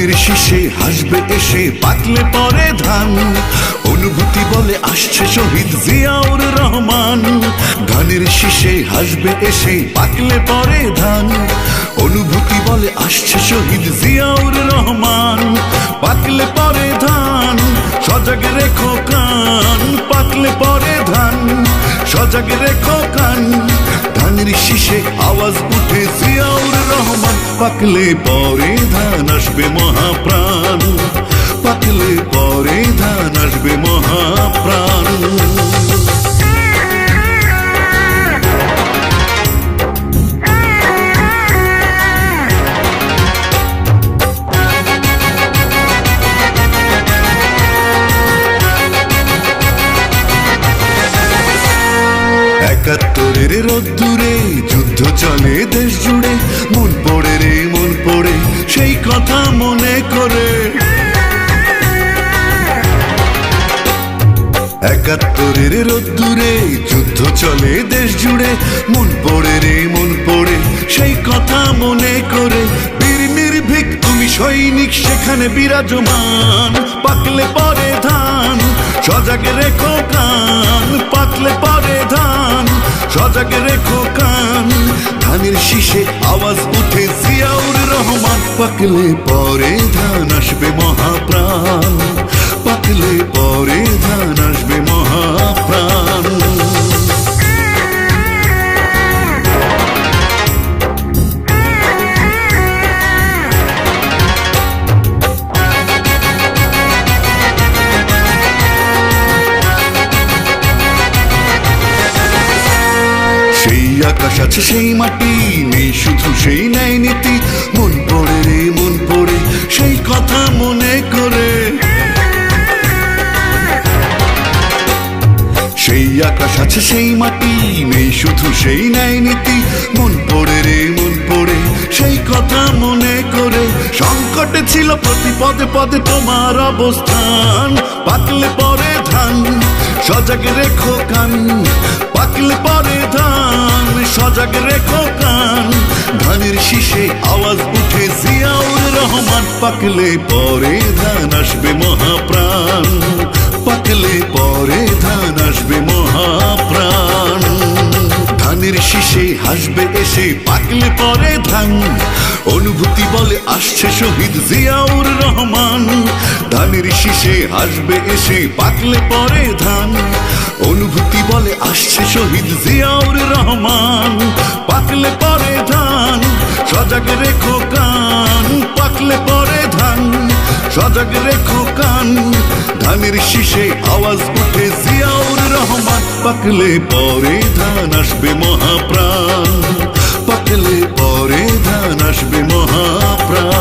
ধানের শীষে হাসবে এসে পাকলে পরে ধান। অনুভূতি বলে আসছে শহীদ জিয়াউর রহমান। ধানের শীষে হাসবে এসে পাকলে পরে ধান। অনুভূতি বলে আসছে শহীদ জিয়াউর রহমান। পাকলে পরে ধান, সজাগ রেখো কান। পাকলে পরে ধান, সজাগ রেখো কান। ধানের শীষে আওয়াজ উঠে জিয়াউর রহমান পাকলে পরে ধান। একাত্তরের রোদ্দুরে যুদ্ধ চলে দেশ জুড়ে। মন পড়ে রে, মন পড়ে, সেই কথা মনে করে। একাত্তরের রোদ্দুরে যুদ্ধ চলে দেশ জুড়ে। মন পড়ে রে, মন পড়ে, সেই কথা মনে করে। বীর নির্ভীক, তুমি সৈনিক, সেখানে বিরাজমান। পাকলে পরে ধান, সজাগ রেখো সজাগ রেখো কান। ধানের শীষে আওয়াজ উঠে জিয়াউর রহমান। পাকলে পরে ধান আসবে মহাপ্রাণ। পাকলে সেই আকাশ আছে, সেই মাটি নেই, শুধু সেই ন্যায় নীতি। মন পড়ে রে, মন পড়ে, সেই কথা মনে করে। সেই আকাশ আছে, সেই মাটি নেই, শুধু সেই ন্যায় নীতি। মন পড়ে রে, মন পড়ে, সেই কথা মনে করে। সংকটে ছিল প্রতি পদে পদে তোমার অবস্থান পাকলে পরে ধান। সজাগ রেখো কান, পাকলে পরে ধান। সজাগ রেখো কান, ধানের শীষে আওয়াজ উঠে, জিয়াউর রহমান, পাকলে পরে ধান আসবে মহাপ্রাণ। পাকলে পরে ধান আসবে মহাপ্রাণ। ধানের শীষে হাসবে এসে, পাকলে পরে ধান। অনুভূতি বলে, আসছে শহীদ জিয়াউর রহমান। গানের শীষে হাসবে এসে, পাকলে পরে ধান। অনুভূতি বলে, আসছে শহীদ জিয়াউর রহমান। পাকলে পরে ধান, সজাগ রেখো কান। পাকলে পরে ধান, সজাগ রেখো কান। ধানের শীষে আওয়াজ উঠে, জিয়াউর রহমান, পাকলে পরে ধান আসবে মহাপ্রাণ। পাকলে পরে ধান আসবে মহাপ্রাণ।